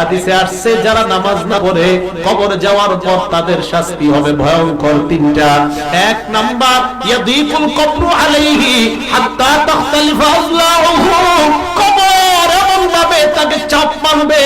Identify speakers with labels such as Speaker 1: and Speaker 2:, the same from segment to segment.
Speaker 1: হাদিসে আসছে, যারা নামাজ না পড়ে কবর যাওয়ার পর তাদের শাস্তি হবে ভয়ঙ্কর তিনটা। এক নাম্বার, ইয়াদিকুল কবরু আলাইহি হাত্তা তাখতালিফা আযলাউহু কবর এমন ভাবে তাকে চাপ মারবে,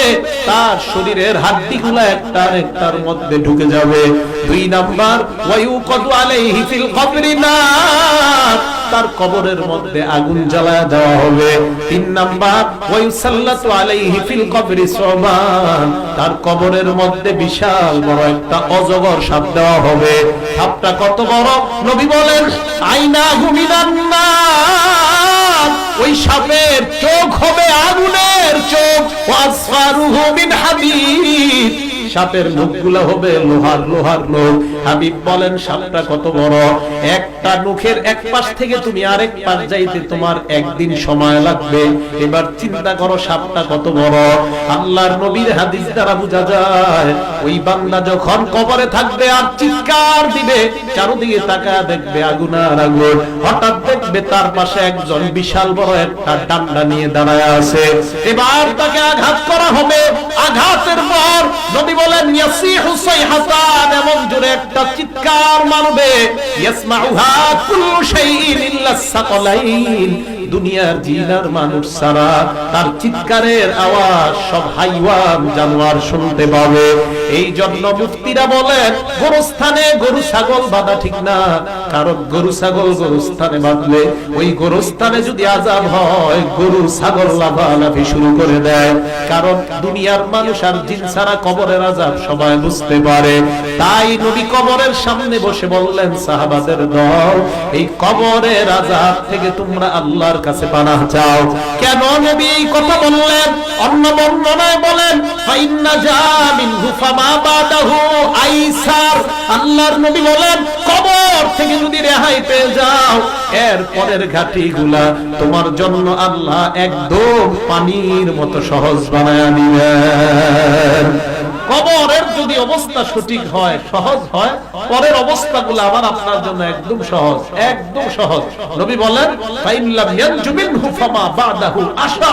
Speaker 1: তার শরীরের হাড্ডিগুলো একটার একটার মধ্যে ঢুকে যাবে। দুই নাম্বার, ওয়ায়ুকাদু আলাইহি ফিল কবরি নার। তার কবরের মধ্যে আগুন জ্বালায় দেওয়া হবে। তিন নাম্বার ওয়ায়ুসাল্লাতু আলাইহি ফিল কবরি সুবান তার কবরের মধ্যে বিশাল বড় একটা অজগর সাপ দেওয়া হবে। সাপটা কত বড়? নবী বলেন আইনা গুমিনান নার। ওই সাপের চোখ হবে আগুনের চোখ। ওয়াসফারুহু মিন হাদিদ সাপের মুখগুলো হবে লোহার লোহার নখ হাবিব বলেন, সাপটা কত বড়? একটা নখের এক পাশ থেকে তুমি আরেক পাশ যাইতে তোমার একদিন সময় লাগবে। এবার চিন্তা করো, সাপটা কত বড়? আল্লাহর নবীর হাদিস দ্বারা বোঝা যায়, ওই বান্দা যখন কবরে থাকবে আর চিৎকার দিবে, চারদিকে তাকা দেখবে আগুন আর আগুন। হঠাৎ দেখবে তার পাশে একজন বিশাল বড় একটা ডান্ডা নিয়ে দাঁড়ায় আছে। এবার তাকে আঘাত করা হবে। আঘাতের ইয়াসিহু সাইহাতান এমন জোরে একটা চিৎকার মারবে ইয়াসমাউহা কুল্লু শাইইন ইল্লা সাকালাইন। দুনিয়ার জিনার মানুষ সারা, তার চিৎকারের আওয়াজ সব হাইওয়ান জানোয়ার শুনতে পাবে। এই জন্য মুফতিরা বলেন, গোরস্থানে গরু, ছাগল বাঁধা ঠিক না, কারণ গরু, ছাগল গোরস্থানে বাঁধলে ওই গোরস্থানে যদি আজাব হয়, গরু, ছাগল লাফালাফি শুরু করে দেয়। কারণ দুনিয়ার মানুষ আর জিন ছাড়া কবরের আজাব সবাই বুঝতে পারে। তাই নবী কবরের সামনে বসে বললেন, সাহাবাদের দল, এই কবরের আজাব থেকে তোমরা আল্লাহর কাছে পানাহ চাও। কেন নবী এই কথা বললেন? অন্য বর্ণনায় বলেন, ফাইন্না জামিনহু ফামা বাদাহু আইসার। আল্লাহর নবী বলেন, কবর থেকে যদি রেহাই পেয়ে যাও, এর পরের ঘাটিগুলা তোমার জন্য আল্লাহ একদম পানির মতো সহজ বানায় নিবেন কবরের যদি অবস্থা সঠিক হয়, সহজ হয়, পরের অবস্থাগুলো আবার আপনার জন্য একদম সহজ একদম সহজ। নবী বলেন আশা।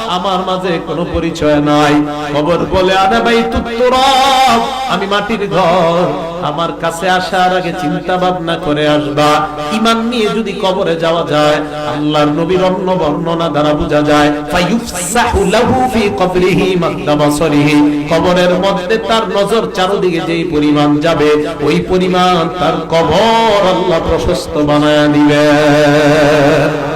Speaker 1: আমার মাঝে কোনো পরিচয় নাই। খবর বলে আনে ভাই তুত্তরব আমি মাটির ঘর। আমার কাছে আসার আগে চিন্তা ভাবনা করে আসবা। ইমান নিয়ে যদি কবরে যাওয়া যায়, আল্লাহর নবীর অন্য বর্ণনা দ্বারা বোঝা যায়, ফায়ুফসাহু লাহু ফি কবরিহি কবরের মধ্যে তার নজর চারদিকে যেই পরিমাণ যাবে, ওই পরিমাণ তার কবর আল্লাহ প্রশস্ত বানায়া দিবেন